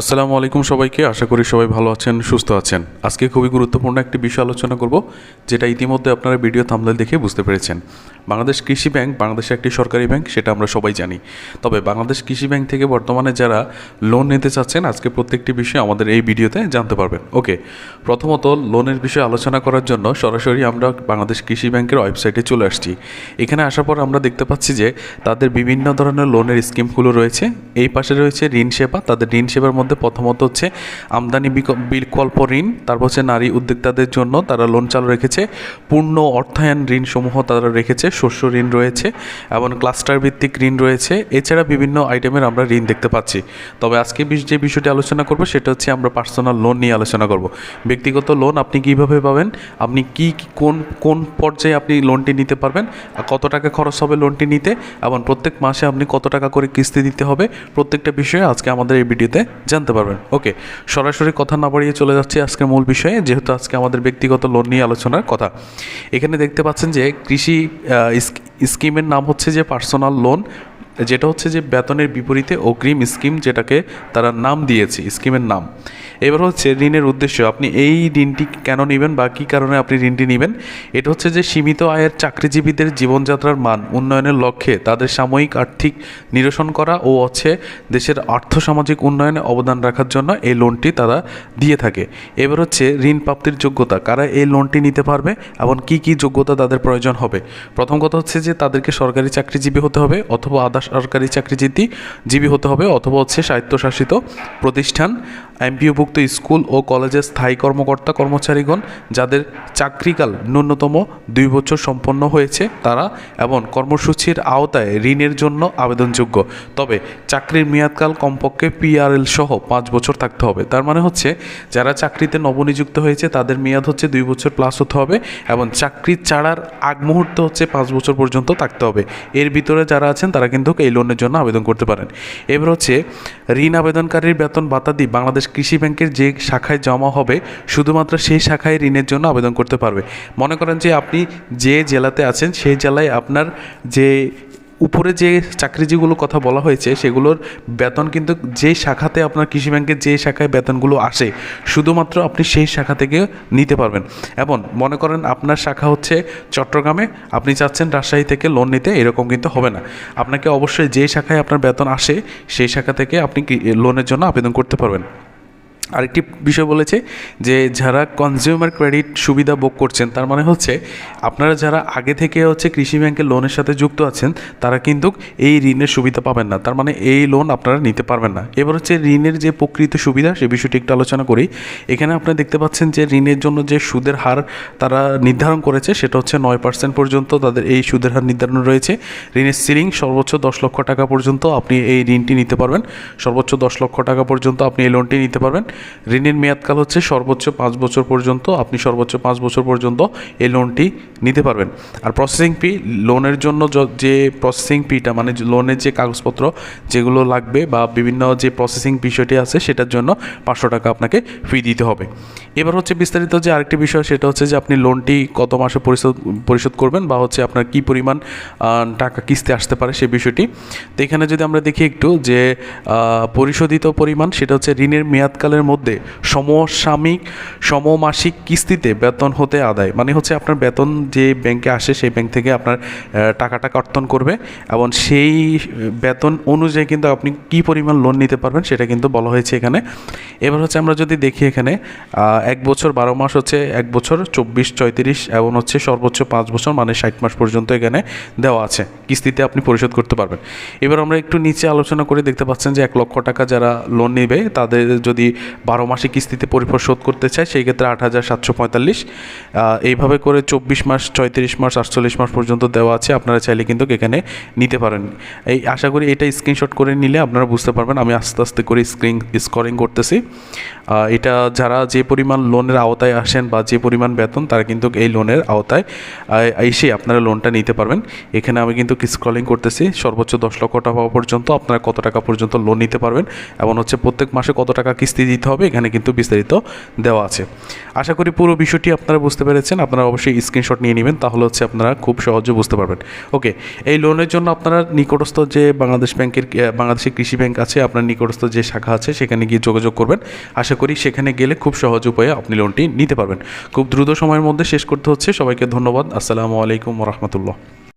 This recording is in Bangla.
আসসালামু আলাইকুম সবাইকে। আশা করি সবাই ভালো আছেন, সুস্থ আছেন। আজকে খুবই গুরুত্বপূর্ণ একটি বিষয় আলোচনা করব, যেটা ইতিমধ্যে আপনারা ভিডিও থামলে দেখে বুঝতে পেরেছেন। বাংলাদেশ কৃষি ব্যাংক বাংলাদেশে একটি সরকারি ব্যাংক, সেটা আমরা সবাই জানি। তবে বাংলাদেশ কৃষি ব্যাংক থেকে বর্তমানে যারা লোন নিতে চাচ্ছেন, আজকে প্রত্যেকটি বিষয় আমাদের এই ভিডিওতে জানতে পারবেন। ওকে, প্রথমত লোনের বিষয়ে আলোচনা করার জন্য সরাসরি আমরা বাংলাদেশ কৃষি ব্যাংকের ওয়েবসাইটে চলে আসছি। এখানে আসার পর আমরা দেখতে পাচ্ছি যে তাদের বিভিন্ন ধরনের লোনের স্কিমগুলো রয়েছে। এই পাশে রয়েছে ঋণ সেবা। তাদের ঋণ সেবার মধ্যে প্রথমত হচ্ছে আমদানি বিকল্প ঋণ, তারপর হচ্ছে নারী উদ্যোক্তাদের জন্য তারা লোন চালু রেখেছে, পূর্ণ অর্থায়ন ঋণ সমূহ তারা রেখেছে, শস্য ঋণ রয়েছে, এবং ক্লাস্টার ভিত্তিক ঋণ রয়েছে, এছাড়া বিভিন্ন আইটেমের আমরা ঋণ দেখতে পাচ্ছি। তবে আজকে যে বিষয়টি আলোচনা করব, সেটা হচ্ছে আমরা পার্সোনাল লোন নিয়ে আলোচনা করব। ব্যক্তিগত লোন আপনি কীভাবে পাবেন, আপনি কি কোন কোন পর্যায়ে আপনি লোনটি নিতে পারবেন কত টাকা খরচ হবে লোনটি নিতে, এবং প্রত্যেক মাসে আপনি কত টাকা করে কিস্তি দিতে হবে, প্রত্যেকটা বিষয়ে আজকে আমাদের এই ভিডিওতে জানতে পারবেন। ওকে সরাসরি কথা না বাড়িয়ে চলে যাচ্ছে আজকের মূল বিষয়ে, যেহেতু আজকে আমাদের ব্যক্তিগত লোন নিয়ে আলোচনার কথা। এখানে দেখতে পাচ্ছেন যে কৃষি স্কিমের নাম হচ্ছে যে পার্সোনাল লোন যেটা হচ্ছে যে বেতনের বিপরীতে অগ্রিম স্কিম যেটাকে তারা নাম দিয়েছে, স্কিমের নাম। এবার হচ্ছে ঋণের উদ্দেশ্য, আপনি এই ঋণটি কেন নেবেন বা কী কারণে আপনি ঋণটি নেবেন? এটা হচ্ছে যে সীমিত আয়ের চাকরিজীবীদের জীবনযাত্রার মান উন্নয়নের লক্ষ্যে তাদের সাময়িক আর্থিক নিরসন করা ও হচ্ছে দেশের আর্থসামাজিক উন্নয়নে অবদান রাখার জন্য এই লোনটি তারা দিয়ে থাকে। এবার হচ্ছে ঋণ প্রাপ্তির যোগ্যতা, কারা এই লোনটি নিতে পারবে এবং কি কি যোগ্যতা তাদের প্রয়োজন হবে? প্রথম কথা হচ্ছে যে তাদেরকে সরকারি চাকরিজীবী হতে হবে অথবা আধা সরকারি চাকরিজীবী জীবী হতে হবে অথবা হচ্ছে স্বায়ত্তশাসিত প্রতিষ্ঠান, এমপিওভুক্ত স্কুল ও কলেজের স্থায়ী কর্মকর্তা কর্মচারীগণ যাদের চাকরিকাল ন্যূনতম দুই বছর সম্পন্ন হয়েছে তারা এবং কর্মসূচির আওতায় ঋণের জন্য আবেদনযোগ্য। তবে চাকরির মেয়াদকাল কমপক্ষে পিআরএল সহ পাঁচ বছর থাকতে হবে। তার মানে হচ্ছে যারা চাকরিতে নবনিযুক্ত হয়েছে তাদের মেয়াদ হচ্ছে দুই বছর প্লাস হতে হবে এবং চাকরি ছাড়ার আগ মুহূর্তে হচ্ছে পাঁচ বছর পর্যন্ত থাকতে হবে। এর ভিতরে যারা আছেন তারা কিন্তু এই লোনের জন্য আবেদন করতে পারেন। এবার হচ্ছে, ঋণ আবেদনকারীর বেতন বাতাদি বাংলাদেশ কৃষি ব্যাংকের যে শাখায় জমা হবে, শুধুমাত্র সেই শাখায় ঋণের জন্য আবেদন করতে পারবে। মনে করেন যে আপনি যে জেলাতে আছেন, সেই জেলায় আপনার যে উপরে যে চাকরিজীবীগুলো কথা বলা হয়েছে, সেগুলোর বেতন কিন্তু যে শাখাতে আপনার কৃষি ব্যাংকের যে শাখায় বেতনগুলো আসে, শুধুমাত্র আপনি সেই শাখা থেকে নিতে পারবেন। এবং মনে করেন আপনার শাখা হচ্ছে চট্টগ্রামে, আপনি চাচ্ছেন রাজশাহী থেকে লোন নিতে, এরকম কিন্তু হবে না। আপনাকে অবশ্যই যে শাখায় আপনার বেতন আসে, সেই শাখা থেকে আপনি লোনের জন্য আবেদন করতে পারবেন। আরেকটি বিষয় বলেছে যে যারা কনজিউমার ক্রেডিট সুবিধা ভোগ করছেন, তার মানে হচ্ছে আপনারা যারা আগে থেকে হচ্ছে কৃষি ব্যাংকের লোনের সাথে যুক্ত আছেন, তারা কিন্তু এই ঋণের সুবিধা পাবেন না। তার মানে এই লোন আপনারা নিতে পারবেন না। এবার হচ্ছে ঋণের যে প্রকৃত সুবিধা, সে বিষয়টি একটু আলোচনা করি। এখানে আপনারা দেখতে পাচ্ছেন যে ঋণের জন্য যে সুদের হার তারা নির্ধারণ করেছে, সেটা হচ্ছে নয় পার্সেন্ট পর্যন্ত তাদের এই সুদের হার নির্ধারণ রয়েছে। ঋণের সিলিং সর্বোচ্চ দশ লক্ষ টাকা পর্যন্ত আপনি এই ঋণটি নিতে পারবেন। সর্বোচ্চ দশ লক্ষ টাকা পর্যন্ত আপনি এই লোনটি নিতে পারবেন। ঋণের মেয়াদকাল হচ্ছে সর্বোচ্চ পাঁচ বছর পর্যন্ত। আপনি সর্বোচ্চ পাঁচ বছর পর্যন্ত এই লোনটি নিতে পারবেন। আর প্রসেসিং ফি লোনের জন্য যে প্রসেসিং ফিটা মানে লোনের যে কাগজপত্র যেগুলো লাগবে বা বিভিন্ন যে প্রসেসিং বিষয়টি আছে, সেটার জন্য পাঁচশো টাকা আপনাকে ফি দিতে হবে। এবার হচ্ছে বিস্তারিত যে আরেকটি বিষয়, সেটা হচ্ছে যে আপনি লোনটি কত মাসে পরিশোধ পরিশোধ করবেন বা হচ্ছে আপনার কী পরিমাণ টাকা কিস্তি আসতে পারে সে বিষয়টি। তো এখানে যদি আমরা দেখি একটু যে পরিশোধিত পরিমাণ, সেটা হচ্ছে ঋণের মেয়াদকালের মধ্যে সমসাময়িক, সমমাসিক কিস্তিতে বেতন হতে আদায়। মানে হচ্ছে আপনার বেতন যে ব্যাংকে আসে, সেই ব্যাংক থেকে আপনার টাকাটা কর্তন করবে এবং সেই বেতন অনুযায়ী কিন্তু আপনি কী পরিমাণ লোন নিতে পারবেন সেটা কিন্তু বলা হয়েছে এখানে। এবার হচ্ছে আমরা যদি দেখি এখানে এক বছর বারো মাস হচ্ছে এক বছর চব্বিশ চৌত্রিশ এবং হচ্ছে সর্বোচ্চ পাঁচ বছর মানে ষাট মাস পর্যন্ত এখানে দেওয়া আছে। কিস্তিতে আপনি পরিশোধ করতে পারবেন। এবার আমরা একটু নিচে আলোচনা করে দেখতে পাচ্ছেন যে এক লক্ষ টাকা যারা লোন নেবে, তাদের যদি বারো মাসে কিস্তিতে পরিপর শোধ করতে চায়, সেই ক্ষেত্রে আট হাজার সাতশো পঁয়তাল্লিশ। এইভাবে করে চব্বিশ মাস, ছয়ত্রিশ মাস, আটচল্লিশ মাস পর্যন্ত দেওয়া আছে, আপনারা চাইলে কিন্তু এখানে নিতে পারেন। এই আশা করি এটা স্ক্রিনশট করে নিলে আপনারা বুঝতে পারবেন, আমি আস্তে আস্তে করে স্ক্রিন স্কোরিং করতেছি। এটা যারা যে পরিমাণ লোনের আওতায় আসেন বা যে পরিমাণ বেতন, তারা কিন্তু এই লোনের আওতায় এসে আপনারা লোনটা নিতে পারবেন। এখানে আমি কিন্তু স্ক্রলিং করতেছি, সর্বোচ্চ দশ লক্ষ টাকা পর্যন্ত আপনারা কত টাকা পর্যন্ত লোন নিতে পারবেন, এবং হচ্ছে প্রত্যেক মাসে কত টাকা কিস্তি দিতে হবে, এখানে কিন্তু বিস্তারিত দেওয়া আছে। আশা করি পুরো বিষয়টি আপনারা বুঝতে পেরেছেন। আপনারা অবশ্যই স্ক্রিনশট নিয়ে নেবেন, তাহলে হচ্ছে আপনারা খুব সহজে বুঝতে পারবেন। ওকে এই লোনের জন্য আপনারা নিকটস্থ যে বাংলাদেশ ব্যাংকের বাংলাদেশের কৃষি ব্যাংক আছে, আপনার নিকটস্থ যে শাখা আছে, সেখানে গিয়ে যোগাযোগ করবেন। আশা করি সেখানে গেলে খুব সহজ উপায়ে আপনি লোনটি নিতে পারবেন। খুব দ্রুত সময়ের মধ্যে শেষ করতে হচ্ছে। সবাইকে ধন্যবাদ। আসসালামু আলাইকুম রহমতুল্লাহ।